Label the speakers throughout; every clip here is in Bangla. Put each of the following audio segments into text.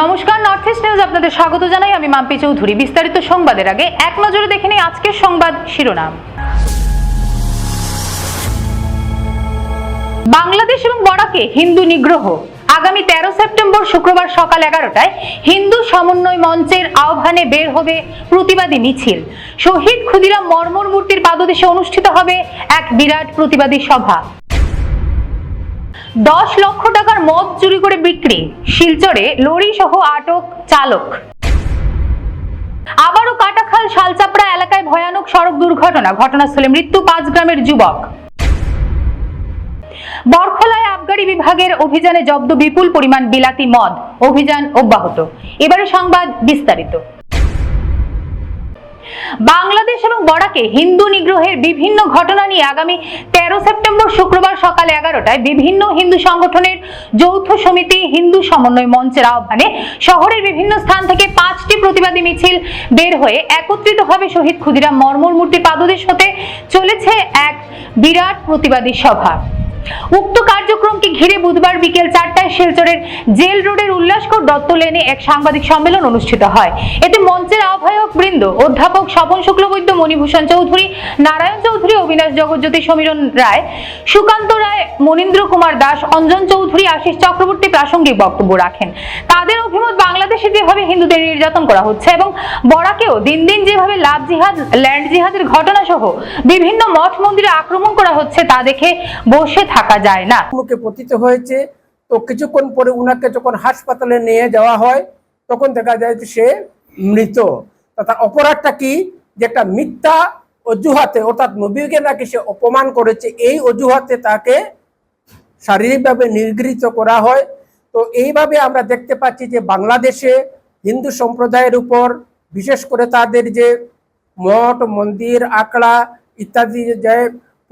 Speaker 1: নমস্কার নর্থ ইস্ট নিউজ আপনাদের স্বাগত জানাই। আমি মাম্পি চৌধুরী। বিস্তারিত সংবাদের আগে এক নজরে দেখে নিই আজকের সংবাদ শিরোনাম। বাংলাদেশ এবং বরাকে হিন্দু নিগ্রহ। আগামী তেরো সেপ্টেম্বর শুক্রবার সকাল এগারোটায় হিন্দু সমন্বয় মঞ্চের আহ্বানে বের হবে প্রতিবাদী মিছিল। শহীদ ক্ষুদিরাম মর্মর মূর্তির পাদদেশে অনুষ্ঠিত হবে এক বিরাট প্রতিবাদী সভা। দশ লক্ষ টাকার মদ চুরি করে বিক্রি, শিলচরে লরি সহ আটক চালক। আবারও কাটাখাল শালচাপড়া এলাকায় ভয়ানক সড়ক দুর্ঘটনা, ঘটনাস্থলে মৃত্যু পাঁচ গ্রামের যুবক। বরখলায় আবগারি বিভাগের অভিযানে জব্দ বিপুল পরিমাণ বিলাতি মদ, অভিযান অব্যাহত। এবারে সংবাদ বিস্তারিত। বাংলাদেশ এবং বরাকে হিন্দু নিগ্রহের বিভিন্ন ঘটনা নিয়ে আগামী তেরো সেপ্টেম্বর শুক্রবার সকাল এগারোটায় বিভিন্ন হিন্দু সংগঠনের যৌথ সমিতি হিন্দু সমন্বয় মঞ্চের আহ্বানে শহরের বিভিন্ন স্থান থেকে পাঁচটি প্রতিবাদী মিছিল বের হয়ে একত্রিত হবে শহীদ ক্ষুদিরাম মর্মর মূর্তির পাদদেশ হতে চলেছে এক বিরাট প্রতিবাদী সভা। উক্ত কার্যক্রমকে ঘিরে বুধবার বিকেল চারটায় শিলচরের জেল রোডের উল্লাসকর দত্ত লেনে এক সাংবাদিক সম্মেলন অনুষ্ঠিত হয়। এতে মঞ্চের আহ্বায়ক বৃন্দ, অধ্যাপক স্বপন শুক্লবৈদ্য, মণিভূষণ চৌধুরী, নারায়ণ চৌধুরী, অবিনাশ জগজ্যোতি, সমীরণ রায়, সুকান্ত রায়, মনীন্দ্র কুমার দাস, অঞ্জন চৌধুরী, আশিস চক্রবর্তী প্রাসঙ্গিক বক্তব্য রাখেন। তাদের অভিমত বাংলাদেশে যেভাবে হিন্দুদের নির্যাতন করা হচ্ছে এবং বরাকেও দিন দিন যেভাবে লাভ জিহাদ, ল্যান্ড জিহাদের ঘটনা সহ বিভিন্ন মঠ মন্দিরে আক্রমণ করা হচ্ছে তা দেখে বসে থাকা যায় না।
Speaker 2: মুখে পতিত হয়েছে, তো কিছুক্ষণ পরে উনাকে যখন হাসপাতালে নিয়ে যাওয়া হয়, তখন দেখা যায় যে সে মৃত। তা তার অপরাধটা কি? যে একটা মিথ্যা অজুহাতে, অর্থাৎ নবীকে নাকি সে অপমান করেছে, এই অজুহাতে তাকে শারীরিকভাবে নিগৃহীত করা হয়। তো এইভাবে আমরা দেখতে পাচ্ছি যে বাংলাদেশে হিন্দু সম্প্রদায়ের উপর, বিশেষ করে তাদের যে মঠ, মন্দির আকড়া ইত্যাদি যে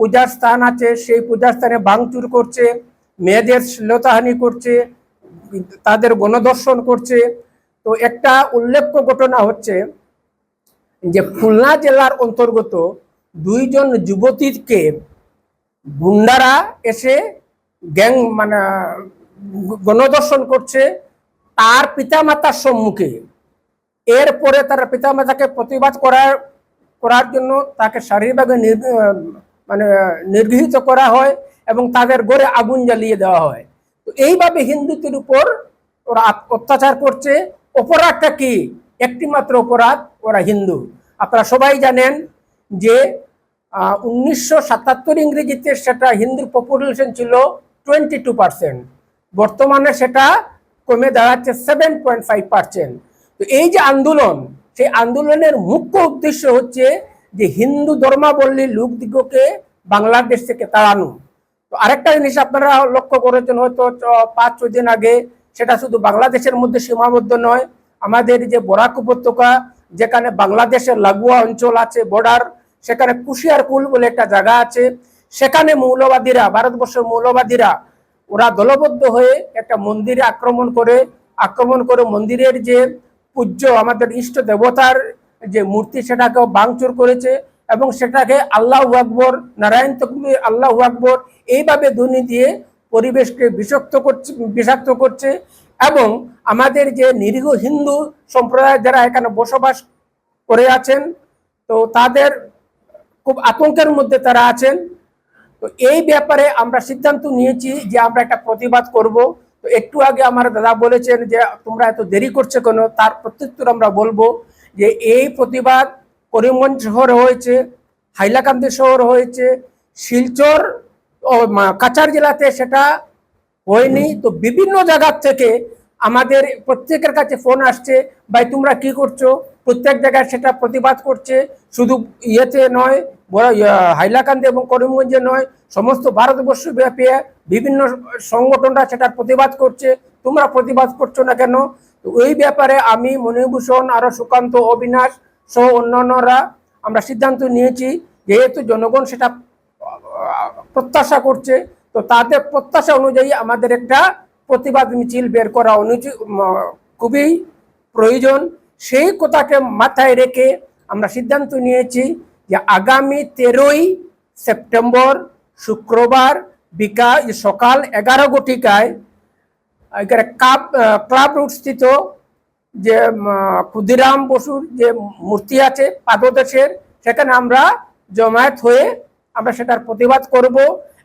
Speaker 2: পূজার স্থান আছে, সেই পূজার স্থানে ভাঙচুর করছে, মেয়েদের শ্লীলতাহানি করছে, তাদের গণদর্শন করছে। তো একটা উল্লেখ্য ঘটনা হচ্ছে যে খুলনা জেলার অন্তর্গত দুইজন যুবতীকে গুন্ডারা এসে গ্যাং মানে গণদর্শন করছে, তার পিতামাতার সম্মুখে। এরপরে তার পিতামাতাকে প্রতিবাদ করার করার জন্য তাকে শারীরিকভাবে মানে নির্গৃহীত করা হয় এবং তাদের গড়ে আগুন জ্বালিয়ে দেওয়া হয়। তো এইভাবে হিন্দুদের উপর ওরা অত্যাচার করছে। অপরাধটা কি? একটি মাত্র অপরাধ, ওরা হিন্দু। আপনারা সবাই জানেন যে উনিশশো সাতাত্তর ইংরেজিতে সেটা হিন্দুর পপুলেশন ছিল টোয়েন্টি টু পার্সেন্ট বর্তমানে সেটা কমে দাঁড়াচ্ছে সেভেন পয়েন্ট ফাইভ পার্সেন্ট তো এই যে আন্দোলন, সেই আন্দোলনের মুখ্য উদ্দেশ্য হচ্ছে যে হিন্দু ধর্মাবলম্বী লোকদিগকে বাংলাদেশ থেকে তাড়ানো। তো আরেকটা জিনিস আপনারা লক্ষ্য করেছেন, হয়তো পাঁচ, ছয় দিন আগে, সেটা শুধু বাংলাদেশের মধ্যে সীমাবদ্ধ নয়, আমাদের যে বরাক উপত্যকা, যেখানে বাংলাদেশের লাগোয়া অঞ্চল আছে বর্ডার সেখানে কুশিয়ারকুল বলে একটা জায়গা আছে। সেখানে মৌলবাদীরা, ভারতবর্ষের মৌলবাদীরা, ওরা দলবদ্ধ হয়ে একটা মন্দিরে আক্রমণ করে আক্রমণ করে মন্দিরের যে পূজ্য আমাদের ইষ্ট দেবতার যে মূর্তি সেটাকেও ভাঙচুর করেছে এবং সেটাকে আল্লাহ আকবর, নারায়ণ তকবীর, আল্লাহ আকবর এইভাবে ধ্বনি দিয়ে পরিবেশকে বিষাক্ত করছে বিষাক্ত করছে এবং আমাদের যে নিরীহ হিন্দু সম্প্রদায় যারা এখানে বসবাস করে আছেন, তো তাদের খুব আতঙ্কের মধ্যে তারা আছেন। তো এই ব্যাপারে আমরা সিদ্ধান্ত নিয়েছি যে আমরা একটা প্রতিবাদ করব। তো একটু আগে আমার দাদা বলেছেন যে তোমরা এত দেরি করছে কেন? তার প্রত্যুত্তর আমরা বলব। যে এই প্রতিবাদ করিমগঞ্জ শহরে হয়েছে, হাইলাকান্দি শহর হয়েছে, শিলচর ও কাছাড় জেলাতে সেটা হয়নি। তো বিভিন্ন জায়গার থেকে আমাদের প্রত্যেকের কাছে ফোন আসছে, ভাই, তোমরা কি করছ? প্রত্যেক জায়গায় সেটা প্রতিবাদ করছে। শুধু ইয়েতে নয় হাইলাকান্দি এবং করিমগঞ্জে নয়, সমস্ত ভারতবর্ষ ব্যাপী বিভিন্ন সংগঠনরা সেটার প্রতিবাদ করছে। তোমরা প্রতিবাদ করছ না কেন? ওই ব্যাপারে আমি মণিভূষণ আরও সুকান্ত অবিনাশ সহ অন্যান্যরা আমরা সিদ্ধান্ত নিয়েছি, যেহেতু জনগণ সেটা প্রত্যাশা করছে, তো তাদের প্রত্যাশা অনুযায়ী আমাদের একটা প্রতিবাদ মিছিল বের করা অনুচিত খুবই প্রয়োজন। সেই কথাকে মাথায় রেখে আমরা সিদ্ধান্ত নিয়েছি যে আগামী তেরোই সেপ্টেম্বর শুক্রবার বিকাল সকাল এগারো ঘটিকায় এখানে কাপ ক্লাব রুট স্থিত যে ক্ষুদিরাম বসুর যে মূর্তি আছে, পাদদেশের, সেখানে আমরা জমায়েত হয়ে আমরা সেটার প্রতিবাদ করব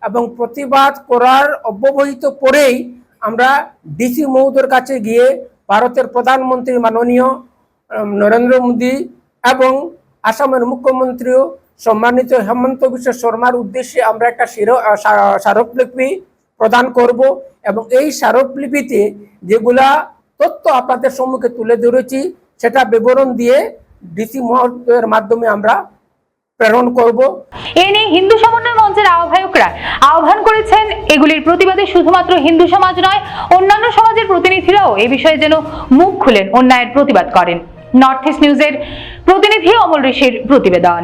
Speaker 2: এবং প্রতিবাদ করার অব্যবহিত পরেই আমরা ডিসি মহোদয়ের কাছে গিয়ে ভারতের প্রধানমন্ত্রী মাননীয় নরেন্দ্র মোদী এবং আসামের মুখ্যমন্ত্রীও সম্মানিত হেমন্ত বিশ্ব শর্মার উদ্দেশ্যে আমরা একটা স্মারকলিপি প্রদান করব এবং এই স্মারকলিপিতে যেগুলা তথ্য আপনাদের সম্মুখে তুলে ধরেছি সেটা বিবরণ দিয়ে ডিসি মহোদয়ের মাধ্যমে আমরা প্রেরণ করব।
Speaker 1: এ নিয়ে হিন্দু সমন্বয় মঞ্চের আহ্বায়করা আহ্বান করেছেন এগুলির প্রতিবাদে শুধুমাত্র হিন্দু সমাজ নয় অন্যান্য সমাজের প্রতিনিধিরাও এ বিষয়ে যেন মুখ খুলেন অন্যায়ের প্রতিবাদ করেন। নর্থ ইস্ট নিউজের প্রতিনিধি অমল ঋষির প্রতিবেদন।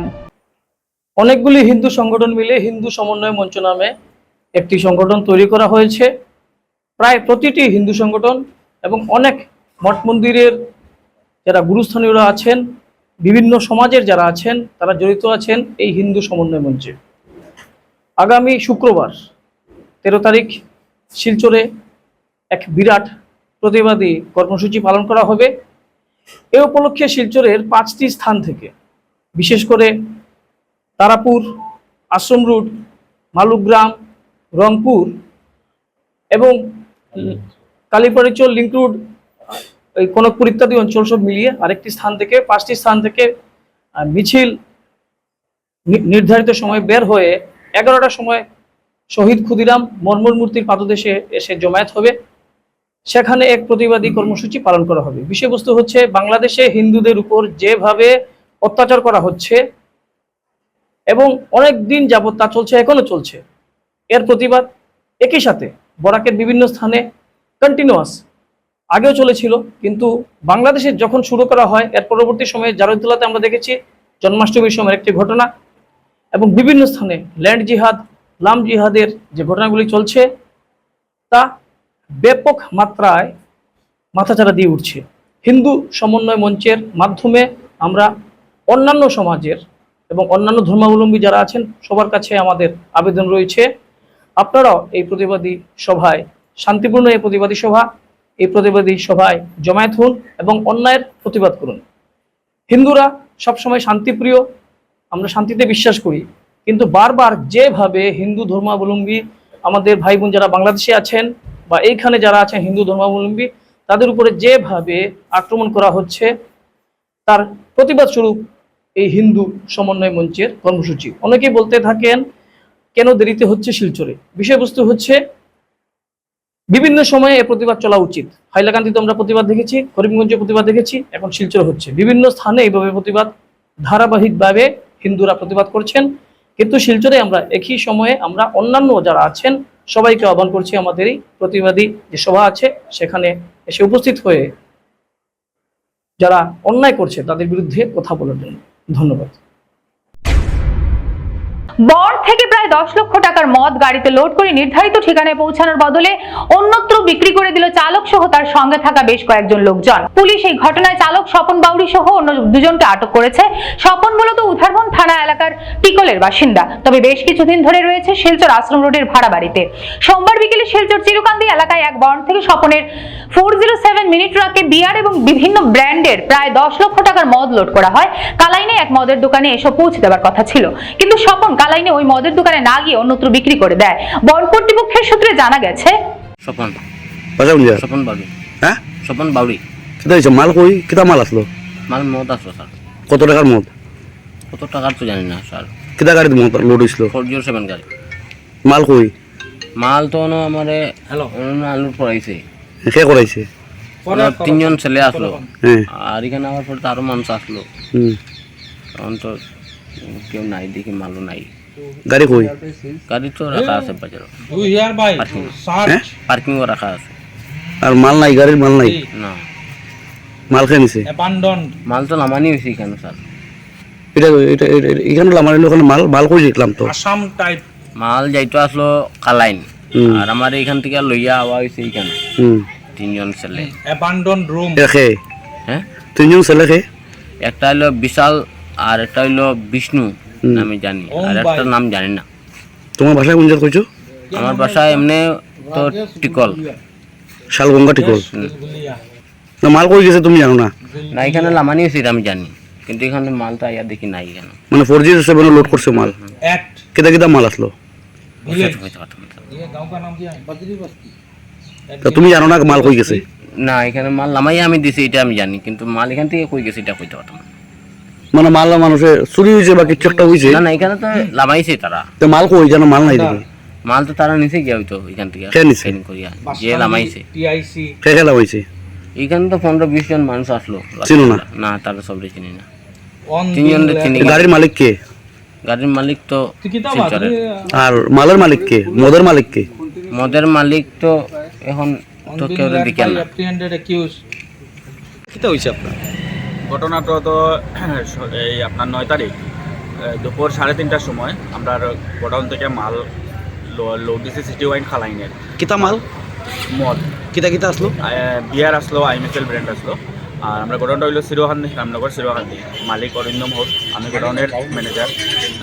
Speaker 3: অনেকগুলি হিন্দু সংগঠন মিলে হিন্দু সমন্বয় মঞ্চ নামে একটি সংগঠন তৈরি করা হয়েছে। প্রায় প্রতিটি হিন্দু সংগঠন এবং অনেক মঠ মন্দিরের যারা গুরুস্থানীয়রা আছেন, বিভিন্ন সমাজের যারা আছেন, তারা জড়িত আছেন এই হিন্দু সমন্বয় মঞ্চে। আগামী শুক্রবার, তেরো তারিখ, শিলচরে এক বিরাট প্রতিবাদী কর্মসূচি পালন করা হবে। এ উপলক্ষে শিলচরের পাঁচটি স্থান থেকে, বিশেষ করে তারাপুর, আশ্রম রুট মালুগ্রাম রংপুর এবং কালীপাড়িচর লিঙ্ক রোড এই কনকপুর ইত্যাদি অঞ্চল সব মিলিয়ে আরেকটি স্থান থেকে, পাঁচটি স্থান থেকে মিছিল নির্ধারিত সময় বের হয়ে এগারোটার সময় শহীদ ক্ষুদিরাম মর্মর মূর্তির পাদদেশে এসে জমায়েত হবে। সেখানে এক প্রতিবাদী কর্মসূচি পালন করা হবে। বিষয়বস্তু হচ্ছে, বাংলাদেশে হিন্দুদের উপর যেভাবে অত্যাচার করা হচ্ছে এবং অনেক দিন যাবৎ তা চলছে, এখনও চলছে। এর প্রতিবাদ একই সাথে বরাকের বিভিন্ন স্থানে কন্টিনিউয়াস আগেও চলেছিল, কিন্তু বাংলাদেশে যখন শুরু করা হয়, এর পরবর্তী সময়ে জারুদ্দোলাতে আমরা দেখেছি জন্মাষ্টমীর সময়ের একটি ঘটনা এবং বিভিন্ন স্থানে ল্যান্ড জিহাদ লাম জিহাদের যে ঘটনাগুলি চলছে, তা ব্যাপক মাত্রায় মাথাচাড়া দিয়ে উঠছে। হিন্দু সমন্বয় মঞ্চের মাধ্যমে আমরা অন্যান্য সমাজের এবং অন্যান্য ধর্মাবলম্বী যারা আছেন, সবার কাছে আমাদের আবেদন রয়েছে। আপনারাও এই প্রতিবাদী সভায়, শান্তিপূর্ণ এই প্রতিবাদী সভা, এই প্রতিবাদী সভায় জমায়েত হন এবং অন্যায়ের প্রতিবাদ করুন। হিন্দুরা সবসময় শান্তিপ্রিয়, আমরা শান্তিতে বিশ্বাস করি। কিন্তু বারবার যেভাবে হিন্দু ধর্মাবলম্বী আমাদের ভাই বোন যারা বাংলাদেশে আছেন বা এইখানে যারা আছেন হিন্দু ধর্মাবলম্বী, তাদের উপরে যেভাবে আক্রমণ করা হচ্ছে, তার প্রতিবাদ স্বরূপ এই হিন্দু সমন্বয় মঞ্চের কর্মসূচি। অনেকেই বলতে থাকেন কেন দেরিতে হচ্ছে শিলচরে? বিষয়বস্তু হচ্ছে, বিভিন্ন সময়ে এ প্রতিবাদ চলা উচিত। হাইলাকান্দিতে আমরা প্রতিবাদ দেখেছি করিমগঞ্জে প্রতিবাদ দেখেছি, এখন শিলচর হচ্ছে। বিভিন্ন স্থানে এইভাবে প্রতিবাদ, ধারাবাহিকভাবে হিন্দুরা প্রতিবাদ করছেন। কিন্তু শিলচরে আমরা একই সময়ে আমরা অন্যান্য যারা আছেন, সবাইকে আহ্বান করছি আমাদের এই প্রতিবাদী যে সভা আছে, সেখানে এসে উপস্থিত হয়ে যারা অন্যায় করছে, তাদের বিরুদ্ধে কথা বলার জন্য। ধন্যবাদ।
Speaker 1: থেকে প্রায় দশ লক্ষ টাকার মদ গাড়িতে লোড করে নির্ধারিত ঠিকানায় পৌঁছানোর বদলে অন্যত্র বিক্রি করে দিল চালক সহ তার সঙ্গে থাকা বেশ কয়েকজন লোকজন। পুলিশ এই ঘটনায় চালক স্বপন বাউরি সহ অন্য দুজনকে আটক করেছে। স্বপন মূলত উধারবন থানা এলাকার টিকলের বাসিন্দা। তবে বেশ কিছুদিন ধরে রয়েছে শিলচর আশ্রম রোডের ভাড়া বাড়িতে। সোমবার বিকেলে শিলচর চিরকান্দি এলাকায় এক বর্ণ থেকে স্বপনের ফোর জিরো সেভেন মিনিট ট্রাকে বিয়ার এবং বিভিন্ন ব্র্যান্ডের প্রায় দশ লক্ষ টাকার মদ লোড করা হয়। কালাইনে এক মদের দোকানে এসব পৌঁছে দেওয়ার কথা ছিল। কিন্তু স্বপন কালাইনে ওই মদের দোকানে না গিয়ে অন্যত্র বিক্রি করে দেয়। বন কর্তৃপক্ষের সূত্রে জানা গেছে
Speaker 4: স্বপন।
Speaker 5: বাজা উলিয়া
Speaker 4: স্বপন বাউরি
Speaker 5: হ্যাঁ?
Speaker 4: স্বপন বাউরি
Speaker 5: কেটা হয়েছে মাল কই? কেটা মাল আসলো?
Speaker 4: মাল মদ আসলো স্যার।
Speaker 5: কত টাকার মদ?
Speaker 4: কত টাকার তো জানি না স্যার।
Speaker 5: কেটা গাড়িতে মদ লোড হয়েছিল
Speaker 4: ফোর জিরো সেভেন গাড়ি।
Speaker 5: মাল কই?
Speaker 4: মাল তো ন আমারে আলুর পড়াইছে
Speaker 5: কে করাইছে?
Speaker 4: তিনজন ছেলে আসলো।
Speaker 5: হ্যাঁ।
Speaker 4: আর এখানে আমার পরে তো আরও মানুষ আসলো। তখন তো কেউ নাই দেখি মালও নাই।
Speaker 5: গাড়ি কই?
Speaker 4: গাড়ি তো রাখা আছে বাজারে।
Speaker 6: দুই ইয়ার বাই
Speaker 4: পার্কিং।
Speaker 5: হ্যাঁ?
Speaker 4: পার্কিংও রাখা আছে।
Speaker 5: আর মাল নাই গাড়ির মাল নাই?
Speaker 4: না।
Speaker 5: মাল খেয়ে নিছে?
Speaker 4: মাল তো নামানি হয়েছে এখানে স্যার।
Speaker 5: এটা এখানে আমার ওখানে মাল মাল কই দেখলাম তো?
Speaker 6: আসাম টাইপ
Speaker 4: মাল যাইতো আসলো কালাইন। আর আমার এখান থেকে লইয়া আওয়া হয়েছে এইখানে।
Speaker 5: হুম।
Speaker 4: তিনজন ছেলে।
Speaker 6: অ্যাবান্ডন রুম
Speaker 5: এটা খে
Speaker 4: হ্যাঁ?
Speaker 5: তিনজন ছেলে
Speaker 4: একটা হলো বিশাল আর একটা হইল বিষ্ণু। আমি জানি আর একটা নাম জানি না।
Speaker 5: তোমার কোন
Speaker 4: আমার এমনি তো টিকল।
Speaker 5: শালগঙ্গা টিকল। না মাল কই গেছে তুমি জানো না?
Speaker 4: না এখানে লামানি হয়েছে আমি জানি কিন্তু এখানে আইয়া দেখি নাই
Speaker 5: মানে ফোর সেভেন লোড করছে মাল? কেদা কেদা মাল আসলো? তা তুমি জানো না মাল কই গেছে?
Speaker 4: না এখানে মাল নামাই আমি দিছি এটা আমি জানি কিন্তু মাল এখান থেকে কই গেছে এটা কইতে পারতাম
Speaker 5: মানে মাল মানুষে চুরি হয়েছে বা কিছু একটা হয়েছে।
Speaker 4: না এখানে তো লাভাইছে তারা।
Speaker 5: তো মাল কই? জানো মাল নাই দেখি।
Speaker 4: মাল তো তারা নিছে গিয়া হইতো এখান থেকে।
Speaker 5: কে নিছে?
Speaker 4: করিয়া। যে লাভাইছে
Speaker 6: টিআইসি।
Speaker 5: কে কে লামাইছে
Speaker 4: এখানে তো পনেরো বিশ জন মানুষ আসলো।
Speaker 5: চিনো না?
Speaker 4: না তারা সব চিনি না। তিনজন চিনি
Speaker 5: গাড়ির মালিক কে?
Speaker 4: গাড়ির মালিক তো
Speaker 5: আর মালের মালিক কে? মদের মালিক কে?
Speaker 4: মদের মালিক তো এখন তো কেউ দিকে না।
Speaker 5: কি হইছে আপনার?
Speaker 7: ঘটনাটা তো এই আপনার নয় তারিখ দুপুর সাড়ে তিনটার সময় আমরা গোডাউন থেকে মাল লোড দিছি সিটি ওয়াইন খালাইনের।
Speaker 5: কিতা মাল?
Speaker 7: মদ।
Speaker 5: কিতা কিতা আসলো?
Speaker 7: বিয়ার আসলো আইমিসেল ব্র্যান্ড আসলো। আর আমরা গোডাউনটা হইল সিরোহান্দি রামনগর সিরোহান্দি। মালিক অরিন্দম হোক আমি গোডাউনের ম্যানেজার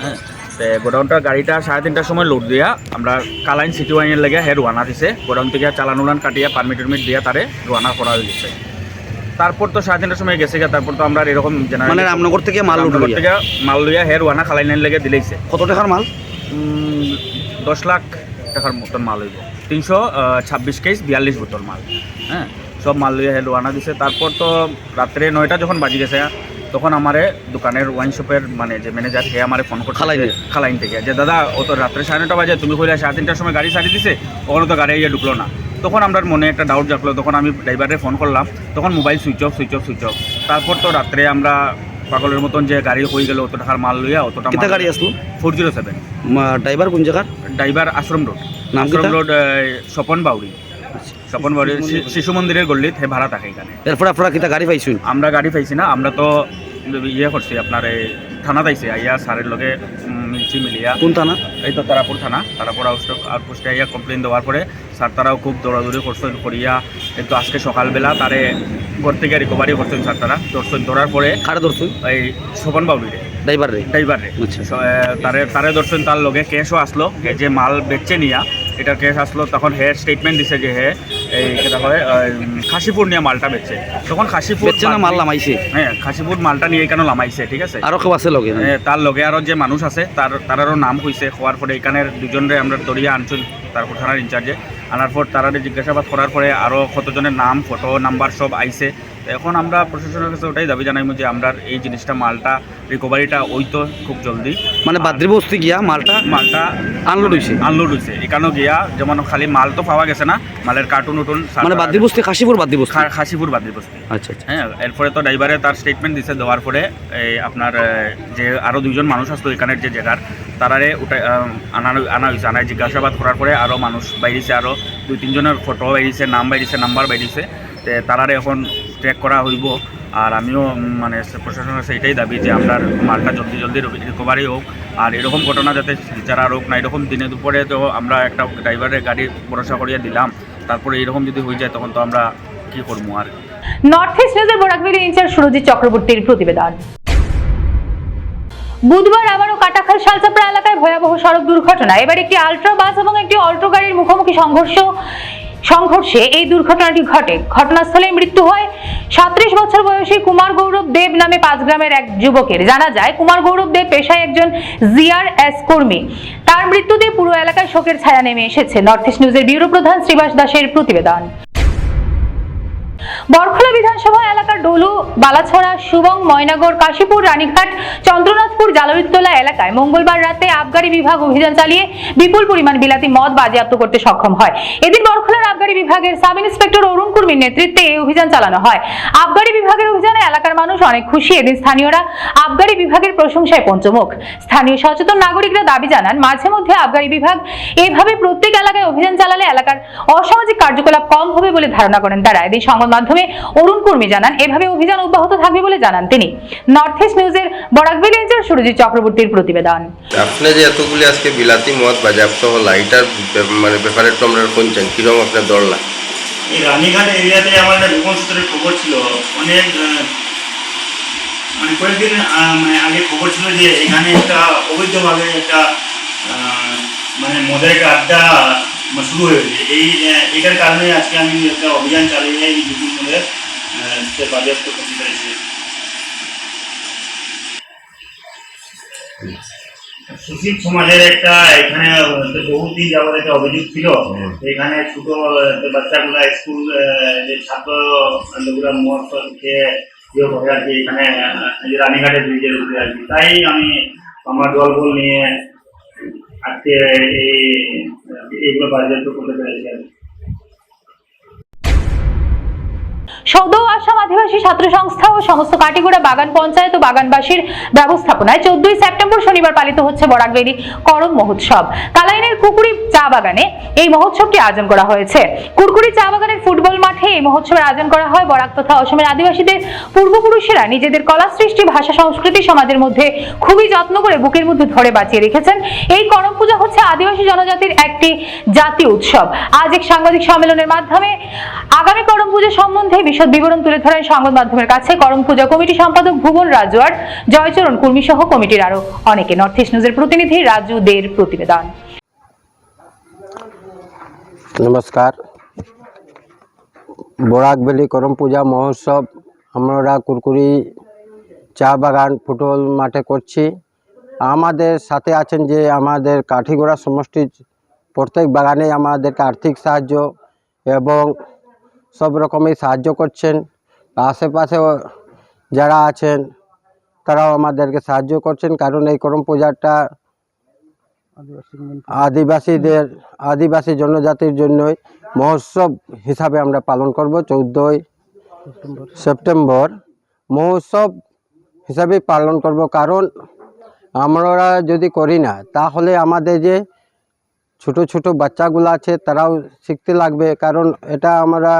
Speaker 7: হ্যাঁ। তে গোডাউনটা গাড়িটা সাড়ে তিনটার সময় লোড দিয়া আমরা কালাইন সিটি ওয়াইনের লেগে হে রোয়ানা দিছে। গোডাউন থেকে চালান উলান কাটিয়া পারমিট টারমিট দিয়া তারে রোয়ানা করা হয়ে গেছে তারপর তো সাড়ে তিনটার সময় গেছে গা, তারপর তো আমরা এরকম
Speaker 5: মানে রামনগর থেকে মাল
Speaker 7: রামনগর থেকে মাল লইয়া হের ওয়ানা খালাইনের লেগে দিলেইছে।
Speaker 5: কত টাকার মাল?
Speaker 7: দশ লাখ টাকার মতন মাল হইব। তিনশো ছাব্বিশ কেস বিয়াল্লিশ বোতল মাল। হ্যাঁ সব মাল লইয়া হের ওয়ানা দিছে। তারপর তো রাত্রে নয়টা যখন বাজি গেছে তখন আমারে দোকানের ওয়াইন শপের মানে যে ম্যানেজার হে আমার ফোন
Speaker 5: করে
Speaker 7: খালাই খালাইন থেকে। যে দাদা ও তো রাত্রে সাড়ে নটা বাজে তুমি কইলে সাড়ে তিনটার সময় গাড়ি ছাড়ি দিছে ওখানে তো গাড়ি ইয়ে ঢুকলো না। তখন আমার মনে একটা ডাউট জাগলো তখন আমি ড্রাইভারে ফোন করলাম তখন mobile switch off switch off switch off তারপর তো রাত্রে আমরা পাগলের মতন যে গাড়ি হয়ে গেল অত টাকার মাল লইয়া অতটা
Speaker 5: কিতা গাড়ি আসলো?
Speaker 7: ফোর জিরো সেভেন
Speaker 5: ড্রাইভার কোন জায়গার?
Speaker 7: Driver Ashram road Ashram road Swapan Bauri Swapan Bauri শিশু মন্দিরের গল্লিত হে ভাড়া থাকে এখানে।
Speaker 5: এরপর আপনারা কিতা গাড়ি পাইছুন?
Speaker 7: আমরা গাড়ি পাইছি না আমরা তো ইয়ে করছি আপনার এই থানা পাইছি আইয়া স্যারের লগে মিলছি মিলিয়া।
Speaker 5: কোন থানা?
Speaker 7: এই তো তারাপুর থানা তারাপুর আউটপোস্টে আইয়া কমপ্লেন দেওয়ার পরে স্যার তারাও খুব দৌড়াদৌড়ি করছেন করিয়া কিন্তু আজকে সকালবেলা তারে ঘর থেকে রিকভারি করছেন স্যার তারা। ধরছেন ধরার পরে
Speaker 5: কারে ধরছুন?
Speaker 7: এই স্বপন বাউরিরে
Speaker 5: ড্রাইভার রে?
Speaker 7: ড্রাইভার রে।
Speaker 5: আচ্ছা।
Speaker 7: তারে তারে দর্শন তার লগে কেসও আসলো যে মাল বেচছে নিয়া এটা কেস আসলো তখন হে স্টেটমেন্ট দিছে যে হে এই কেটা হয় খাসিপুর নিয়ে মালটা বেচছে। তখন খাসিপুর
Speaker 5: বেচছে না মাল লামাইছে
Speaker 7: হ্যাঁ খাসিপুর মালটা নিয়ে কেন লামাইছে ঠিক আছে?
Speaker 5: আরও কেউ আছে লগে
Speaker 7: তার লগে আরও যে মানুষ আছে তার তারারও নাম হয়েছে হওয়ার পরে এখানের দুজনরে আমরা দরিয়া আনছুন তারপর থানার ইনচার্জে আনার পর তারারে জিজ্ঞাসাবাদ করার পরে আরও কতজনের নাম ফটো নাম্বার সব আইছে। তো এখন আমরা প্রশাসনের কাছে ওটাই দাবি জানাইমু যে আমরা এই জিনিসটা মালটা রিকভারিটা ওই তো খুব জলদি।
Speaker 5: মানে বাদ্রি বস্তি গিয়া মালটা
Speaker 7: মালটা
Speaker 5: আনলোড হয়েছে
Speaker 7: আনলোড হয়েছে এখানেও গিয়া যেমন খালি মাল তো পাওয়া গেছে না মালের কার্টুন উটুন
Speaker 5: মানে বাদ্রি বস্তি কাশীপুর বাদ্রি বস্তি
Speaker 7: খা- খাসিপুর বাদ্রি বস্তি
Speaker 5: আচ্ছা আচ্ছা।
Speaker 7: হ্যাঁ এরপরে তো ড্রাইভারে তার স্টেটমেন্ট দিছে দেওয়ার পরে এই আপনার যে আরও দুইজন মানুষ আসলো এখানের যে জায়গার তারারে আম, আনা আনা হয়েছে আনায় জিজ্ঞাসাবাদ করার পরে আরও মানুষ বাইরেছে আরও দুই তিনজনের ফটো বাইরেছে নাম বাইরেছে নাম্বার বাইরেছে। তারারে এখন ট্র্যাক করা হইব। আর আমিও মানে প্রশাসনের এটাই দাবি যে আমরা মালটা জলদি জলদি রিকভারি হোক। আর এরকম ঘটনা যাতে যারা হোক না, এরকম দিনে দুপুরে তো আমরা একটা ড্রাইভারের গাড়ি ভরসা করিয়ে দিলাম। তারপরে এরকম যদি হয়ে যায়, তখন তো আমরা কী করব আর?
Speaker 1: নর্থ ইস্ট নিউজের বরাকভেলি ইনচার্জ সুরজিৎ চক্রবর্তীর প্রতিবেদন। বুধবার আবারও কাটাখাল শালচাপড়া এলাকায় ভয়াবহ সড়ক দুর্ঘটনা। এবার একটি আল্ট্রা বাস এবং একটি অল্টো গাড়ির মুখোমুখি সংঘর্ষ। সংঘর্ষে এই দুর্ঘটনাটি ঘটে। ঘটনাস্থলে মৃত্যু হয় সাত্রিশ বছর বয়সী কুমার গৌরব দেব নামে পাঁচ গ্রামের এক যুবকের। জানা যায়, কুমার গৌরব দেব পেশায় একজন জিআরএস কর্মী। তার মৃত্যুতে পুরো এলাকায় শোকের ছায়া নেমে এসেছে। নর্থ ইস্ট নিউজের ব্যুরো প্রধান শ্রীবাস দাসের প্রতিবেদন। বরখলা বিধানসভা এলাকার ডলু, বালাছড়া, সুবং, ময়নাগর, কাশীপুর, রানীঘাট, চন্দ্রনাথপুর জালরিতলা এলাকায় মঙ্গলবার রাতে আবগারি বিভাগ অভিযান চালিয়ে বিপুল পরিমাণ বিলাতি মদ বাজেয়াপ্ত করতে সক্ষম হয়। এদিন বরখলার আবগারি বিভাগের সাব ইন্সপেক্টর অরুণ কুর্মীর নেতৃত্বে এই অভিযান চালানো হয়। আবগারি বিভাগের অভিযানে এলাকার মানুষ অনেক খুশি। এদিন স্থানীয়রা আবগারি বিভাগের প্রশংসায় পঞ্চমুখ। স্থানীয় সচেতন নাগরিকরা দাবি জানান, মাঝে মধ্যে আবগারি বিভাগ এভাবে প্রত্যেক এলাকায় অভিযান চালালে এলাকার অসামাজিক কার্যকলাপ কম হবে বলে ধারণা করেন তারা। এদিন সংবাদ মাধ্যমে অরুণ কর্মী জানান এভাবে অভিযান অব্যাহত থাকবে বলে জানান তিনি। নর্থ ইস্ট নিউজের বরাকবিল ইনচার্জ সুরজিৎ চক্রবর্তীর প্রতিবেদন।
Speaker 8: আপনি যে এতগুলি আজকে বিলাতি মদ বাজেয়াপ্ত হল এটার মানে ব্যাপারে তো আমরা শুনছেন কীরকম আপনার দরলা
Speaker 9: এই রানীঘাট এরিয়াতে একটা গোপন সূত্রে খবর ছিল। অনেক মানে কয়েকদিন মানে আগে খবর ছিল যে এখানে একটা অবৈধভাবে একটা মানে মদের একটা আড্ডা শুরু হয়েছে এই এটার কারণে আজকে আমি একটা অভিযান চালিয়ে এই মূল্যের আহ, সে বাজেয়াপ্ত করতে পেরেছি। সুশীল সমাজের একটা এখানে বহুদিন যাবত একটা অভিযোগ ছিল। এখানে ছোট বাচ্চাগুলা স্কুল যে ছাত্রগুলা খেয়ে ইয়ে করে আর কি এখানে রানীঘাটের ব্রিজের উপরে আর কি। তাই আমি আমার দলবল নিয়ে আজকে এই এইগুলো বাজেয়াপ্ত করতে পেরেছি আর কি।
Speaker 1: সৌদ আসাম আদিবাসী ছাত্র সংস্থা ও সমস্ত কাটিগোড়া বাগান পঞ্চায়েত ও বাগানবাসীর ব্যবস্থাপনায় চোদ্দই সেপ্টেম্বর শনিবার পালিত হচ্ছে বরাকবেলি করম মহোৎসব। কালাইনের কুকুরি চা বাগানে এই মহোৎসবটি আয়োজন করা হয়েছে। কুরকুরি চা বাগানের ফুটবল মাঠে এই মহোৎসবের আয়োজন করা হয় বরাক তথা অসমের আদিবাসীদের পূর্বপুরুষেরা নিজেদের কলা সৃষ্টি, ভাষা, সংস্কৃতি সমাজের মধ্যে খুবই যত্ন করে বুকের মধ্যে ধরে বাঁচিয়ে রেখেছেন। এই করম পূজা হচ্ছে আদিবাসী জনজাতির একটি জাতীয় উৎসব। আজ এক সাংবাদিক সম্মেলনের মাধ্যমে আগামী করম পূজা সম্বন্ধে বিশদ বিবরণ তুলে ধরেন সংবাদ মাধ্যমের কাছে করম পূজা কমিটি সম্পাদক ভুবন রাজওয়ার, জয়চরণ কুর্মী সহ কমিটির আরও অনেকে। নর্থ ইস্ট নিউজের প্রতিনিধি রাজু দের প্রতিবেদন।
Speaker 10: নমস্কার। বরাকবেলি করম পূজা মহোৎসব, আমরা কুরকুরি, চা বাগান, ফুটবল মাঠে করছি। আমাদের সাথে আছেন যে আমাদের কাঠিগোড়া সমষ্টির প্রত্যেক বাগানে আমাদেরকে আর্থিক সাহায্য এবং সব রকমের সাহায্য করছেন। আশেপাশেও যারা আছেন, তারাও আমাদেরকে সাহায্য করছেন। কারণ এই করম পূজাটা আদিবাসীদের, আদিবাসী জনজাতির জন্যই মহোৎসব হিসাবে আমরা পালন করব। চৌদ্দই সেপ্টেম্বর মহোৎসব হিসাবে পালন করব। কারণ আমরা যদি করি না, তাহলে আমাদের যে ছোট ছোট বাচ্চাগুলো আছে, তারাও শিখতে লাগবে। কারণ এটা আমরা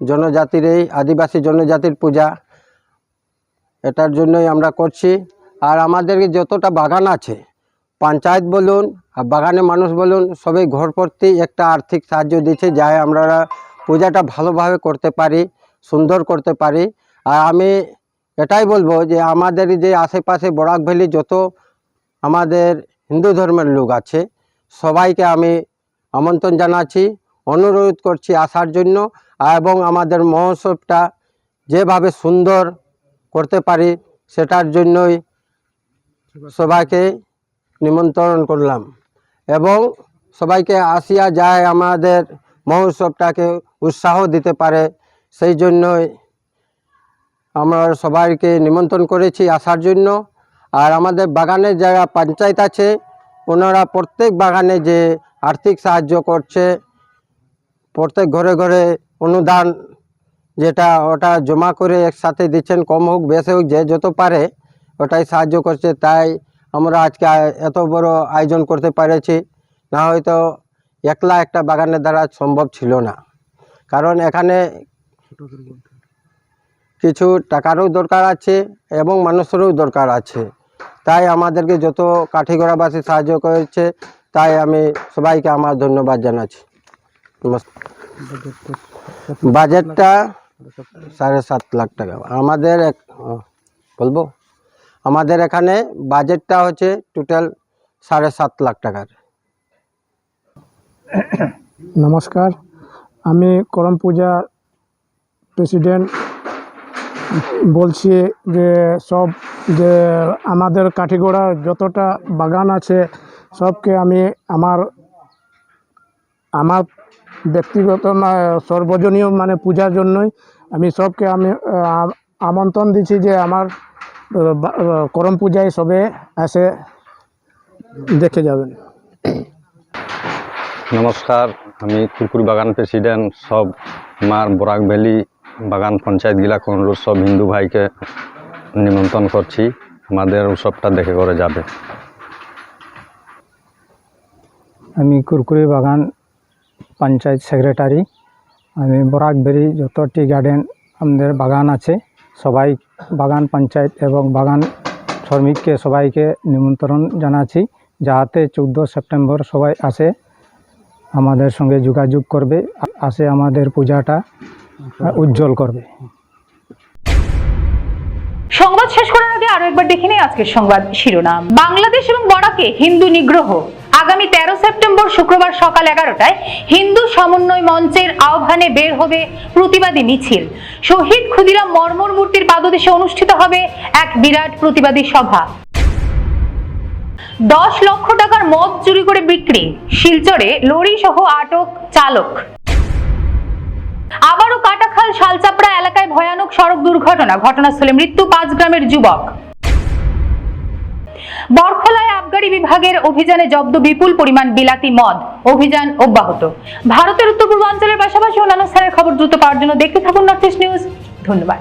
Speaker 10: জনজাতির এই আদিবাসী জনজাতির পূজা। এটার জন্যই আমরা করছি। আর আমাদের যতটা বাগান আছে, পঞ্চায়েত বলুন আর বাগানে মানুষ বলুন, সবাই ঘর প্রতি একটা আর্থিক সাহায্য দিচ্ছে, যাই আমরা পূজাটা ভালোভাবে করতে পারি, সুন্দর করতে পারি। আর আমি এটাই বলব যে আমাদের যে আশেপাশে বরাক ভ্যালি যত আমাদের হিন্দু ধর্মের লোক আছে সবাইকে আমি আমন্ত্রণ জানাচ্ছি, অনুরোধ করছি আসার জন্য এবং আমাদের মহোৎসবটা যেভাবে সুন্দর করতে পারি সেটার জন্যই সবাইকে নিমন্ত্রণ করলাম এবং সবাইকে আসিয়া যায় আমাদের মহোৎসবটাকে উৎসাহ দিতে পারে, সেই জন্যই আমরা সবাইকে নিমন্ত্রণ করেছি আসার জন্য। আর আমাদের বাগানের যারা পঞ্চায়েত আছে ওনারা প্রত্যেক বাগানে যে আর্থিক সাহায্য করছে, প্রত্যেক ঘরে ঘরে অনুদান যেটা ওটা জমা করে একসাথে দিচ্ছেন, কম হোক, বেশি হোক, যে যত পারে ওটাই সাহায্য করছে। তাই আমরা আজকে এত বড় আয়োজন করতে পেরেছি, না হয়তো একলা একটা বাগানের দ্বারা সম্ভব ছিল না। কারণ এখানে কিছু টাকারও দরকার আছে এবং মানুষেরও দরকার আছে। তাই আমাদেরকে যত কাঠিগড়াবাসী সাহায্য করেছে, তাই আমি সবাইকে আমার ধন্যবাদ জানাচ্ছি। বাজেটটা সাড়ে সাত লাখ টাকা। আমাদের এক বলব? আমাদের এখানে বাজেটটা হচ্ছে টোটাল সাড়ে সাত লাখ টাকার।
Speaker 11: নমস্কার। আমি করম পূজা প্রেসিডেন্ট বলছি যে সব যে আমাদের কাঠিগোড়ার যতটা বাগান আছে, সবকে আমি আমার আমার ব্যক্তিগত সর্বজনীয় মানে পূজার জন্যই আমি সবকে আমি আমন্ত্রণ দিচ্ছি যে আমার করম পূজায় সবে এসে দেখে যাবেন।
Speaker 5: নমস্কার, আমি কুকুর বাগান প্রেসিডেন্ট সব আমার বরাক ভ্যালি বাগান পঞ্চায়েত গিলা কোনরুর সব হিন্দু ভাইকে নিমন্ত্রণ করছি, আমাদের উৎসবটা দেখে করে যাবে।
Speaker 11: আমি কুরকুরি বাগান পঞ্চায়েত সেক্রেটারি, আমি বরাকবেরি যত টি গার্ডেন আমাদের বাগান আছে, সবাই বাগান পঞ্চায়েত এবং বাগান শ্রমিককে সবাইকে নিমন্ত্রণ জানাচ্ছি, যাতে চৌদ্দ সেপ্টেম্বর সবাই আসে, আমাদের সঙ্গে যোগাযোগ করবে, আসে আমাদের পূজাটা। উজ্জ্বল করবে।
Speaker 1: সংবাদ শেষ করার আগে আরও একবার দেখে নিই আজকের সংবাদ শিরোনাম। বাংলাদেশ এবং বরাকে হিন্দু নিগ্রহ। আগামী তেরো সেপ্টেম্বর শুক্রবার সকাল এগারোটায় হিন্দু সমন্বয় মঞ্চের আহ্বানে বের হবে প্রতিবাদী মিছিল। শহীদ ক্ষুদিরাম মর্মর মূর্তির পাদদেশে অনুষ্ঠিত হবে এক বিরাট প্রতিবাদী সভা। দশ লক্ষ টাকার মদ চুরি করে বিক্রি। শিলচরে লরি সহ আটক চালক। আবারও কাটাখাল, শালচাপড়া এলাকায় ভয়ানক সড়ক দুর্ঘটনা। ঘটনাস্থলে মৃত্যু পাঁচ গ্রামের যুবক। বরখলায় আবগারি বিভাগের অভিযানে জব্দ বিপুল পরিমাণ বিলাতি মদ, অভিযান অব্যাহত। ভারতের উত্তর পূর্বাঞ্চলের পাশাপাশি অন্যান্য স্থানের খবর দ্রুত পাওয়ার জন্য দেখতে থাকুন নর্থ ইস্ট নিউজ। ধন্যবাদ।